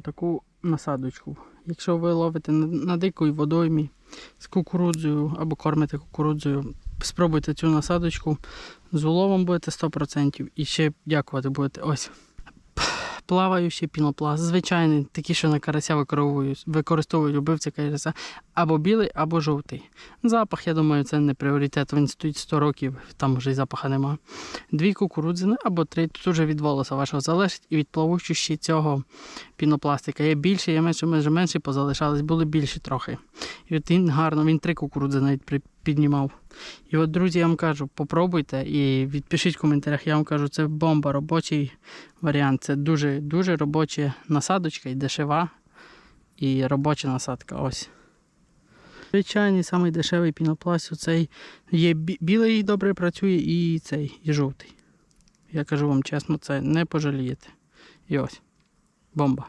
таку насадочку. Якщо ви ловите на, дикій водоймі з кукурудзою або кормите кукурудзою, спробуйте цю насадочку. З уловом будете 100% і ще дякувати будете. Ось. Плаваючий пінопласт, звичайний, такі, що на карася використовують, використовують убивці карася, або білий, або жовтий. Запах, я думаю, це не пріоритет. Він стоїть 100 років, там вже й запаха немає. Дві кукурудзини або три, тут уже від волоса вашого залежить і від плавучості цього пінопластика. Є більше, є менше, менше, менше позалишались, були більші трохи. І він гарно, він три кукурудзи навіть піднімав. І от, друзі, я вам кажу, попробуйте і відпишіть в коментарях. Я вам кажу, це бомба, робочий варіант. Це дуже дуже робоча насадочка і дешева, і робоча насадка. Ось. Звичайний самий дешевий пінопласт. Оцей є бі- білий добре працює і цей, і жовтий. Я кажу вам чесно, це не пожалієте. І ось. Бомба.